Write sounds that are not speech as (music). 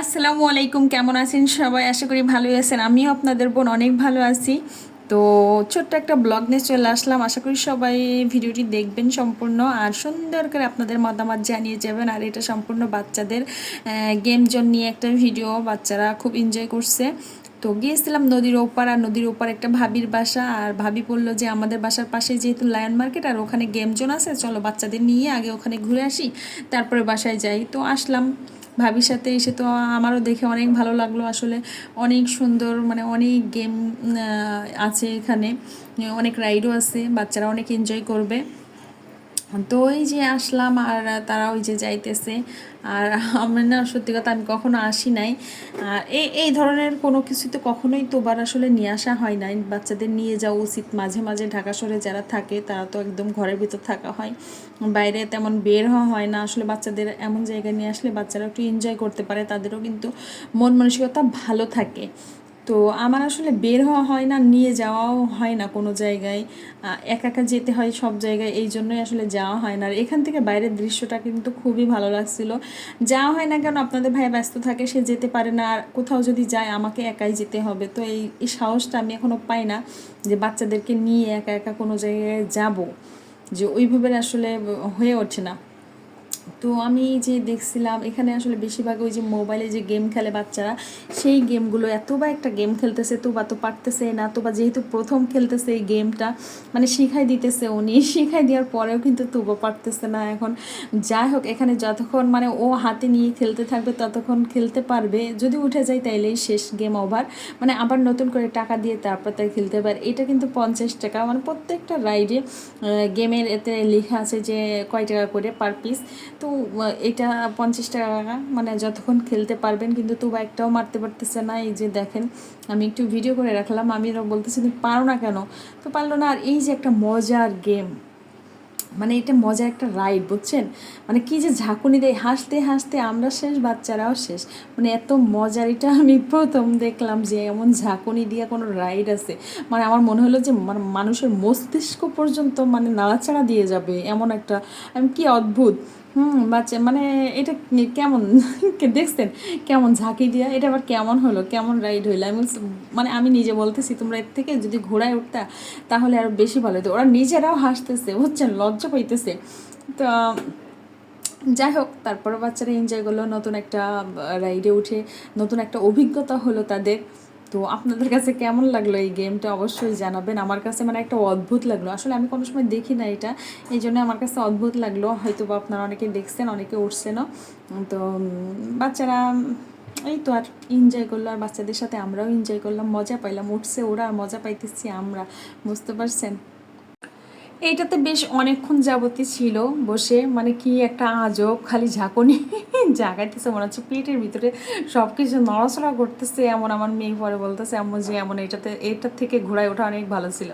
আসসালামু আলাইকুম, কেমন আছেন সবাই? আশা করি ভালোই আছেন। আমিও আপনাদের বোন অনেক ভালো আছি। তো ছোট্ট একটা ব্লগ নিয়ে চলে আসলাম। আশা করি সবাই ভিডিওটি দেখবেন সম্পূর্ণ। আর সুন্দর করে আপনাদের মতামত জানিয়ে যাবেন। আর এটা সম্পূর্ণ বাচ্চাদের গেম জোন নিয়ে একটা ভিডিও বাচ্চারা খুব এনজয় করছে। তো গিয়েছিলাম নদীর ওপার। আর নদীর ওপার একটা ভাবির বাসা। আর ভাবি বলল যে, আমাদের বাসার পাশে যেহেতু লায়ন মার্কেট আর ওখানে গেম জোন আছে, চলো বাচ্চাদের নিয়ে আগে ওখানে ঘুরে আসি। তারপরে বাসায় যাই। তো আসলাম। ভাবির সাথে এসে তো আমারও দেখে অনেক ভালো লাগল। আসলে অনেক সুন্দর মানে অনেক গেম আছে এখানে। অনেক রাইডও আছে, বাচ্চারা অনেক এনজয় করবে। তো ওই যে আসলাম আর তারা ওই যে যাইতেছে। আর আমার না, সত্যি কথা আমি কখনো আসি নাই। আর এই এই ধরনের কোনো কিছু তো কখনোই তোবার আসলে নিয়ে আসা হয় নাই। বাচ্চাদের নিয়ে যাওয়া উচিত। মাঝে মাঝে ঢাকা শহরে যারা থাকে, তারা তো একদম ঘরের ভিতর থাকা হয়। বাইরে তেমন বের হওয়া হয় না। আসলে বাচ্চাদের এমন জায়গায় নিয়ে আসলে বাচ্চারা একটু এনজয় করতে পারে। তাদেরও কিন্তু মন মানসিকতা ভালো থাকে। তো আমার আসলে বের হওয়া হয় না, নিয়ে যাওয়াও হয় না কোনো জায়গায়। একা একা যেতে হয় সব জায়গায়, এই জন্যই আসলে যাওয়া হয় না। আর এখান থেকে বাইরের দৃশ্যটা কিন্তু খুবই ভালো লাগছিল। যাওয়া হয় না কেন? আপনাদের ভাই ব্যস্ত থাকে, সে যেতে পারে না। আর কোথাও যদি যায়, আমাকে একাই যেতে হবে। তো এই এই সাহসটা আমি এখনও পাই না যে বাচ্চাদেরকে নিয়ে একা একা কোনো জায়গায় যাব। যে ওইভাবে আসলে হয়ে ওঠে না। তো আমি যে দেখছিলাম, এখানে আসলে বেশিরভাগ ওই যে মোবাইলে যে গেম খেলে বাচ্চারা, সেই গেমগুলো এত বা একটা গেম খেলতেছে, তো বা তো পারতেছে না, তো বা যেহেতু প্রথম খেলতেছে এই গেমটা মানে শিখাই দিতেছে উনি, (laughs) শিখাই দেওয়ার পরেও কিন্তু তবু পারতেছে না এখন। যাই হোক, এখানে যতক্ষণ মানে ও হাতে নিয়ে খেলতে থাকবে, ততক্ষণ খেলতে পারবে। যদি উঠে যায় তাইলেই শেষ গেম ওভার মানে আবার নতুন করে টাকা দিয়ে তারপর তাই খেলতে পারে এটা কিন্তু পঞ্চাশ টাকা মানে প্রত্যেকটা রাইডে গেমের এতে লেখা আছে যে কয় টাকা করে পার পিস তো এটা পঞ্চাশ টাকা মানে যতক্ষণ খেলতে পারবেন, কিন্তু তুবা একটাও মারতে পারতেছে না। এই যে দেখেন, আমি একটু ভিডিও করে রাখলাম, আমি বলতেছি, তুমি পারো না কেন? তো পারল না, আর এই যে একটা মজার গেম মানে এটা মজার একটা রাইড বুঝছেন? মানে কি যে ঝাঁকুনি দেয়, হাসতে হাসতে আমরা শেষ, বাচ্চারাও শেষ। মানে এত মজার, এটা আমি প্রথম দেখলাম যে এমন ঝাঁকুনি দিয়ে কোনো রাইড আছে। মানে আমার মনে হলো যে মানে মানুষের মস্তিষ্ক পর্যন্ত মানে নাড়াচাড়া দিয়ে যাবে, এমন একটা, আমি কি অদ্ভুত। হুম, বাচ্চা মানে এটা কেমন দেখছেন? কেমন ঝাঁকি দিয়া? এটা আবার কেমন হলো? কেমন রাইড হইল? আমি মানে আমি নিজে বলতেছি, তোমরা এর থেকে যদি ঘোড়ায় উঠতা, তাহলে আরও বেশি ভালো হতো ওরা নিজেরাও হাসতেছে, বুঝছেন? লজ্জা পাইতেছে। তো, যাই হোক তারপরে বাচ্চারা এনজয় করল, নতুন একটা রাইডে উঠে, নতুন একটা অভিজ্ঞতা হলো তাদের। তো আপনাদের কাছে কেমন লাগল এই গেমটা? অবশ্যই জানাবেন। আমার কাছে মানে একটা অদ্ভুত লাগল। আসলে আমি কোনো সময় দেখি না এটা। এই জন্য আমার কাছে অদ্ভুত লাগল। হয়তো বা আপনারা অনেকে দেখছেন, অনেকে উঠছেনও। তো বাচ্চারা, এই তো আর এনজয় করল। আর বাচ্চাদের সাথে আমরাও এনজয় করলাম। মজা পাইলাম। উঠছে ওরা, মজা পাইতেছি আমরা। বুঝতে পারছেন? এইটাতে বেশ অনেকক্ষণ যাবতই ছিল বসে মানে কি একটা আজব খালি ঝাঁকুনি (laughs) জাগাইতেছে মনে হচ্ছে, পেটের ভিতরে সব কিছু নড়াচড়া করতেছে, এমন আমার মেয়ে পরে বলতেছে এমন যে এমন এটাতে এটার থেকে ঘোড়ায় ওঠা অনেক ভালো ছিল।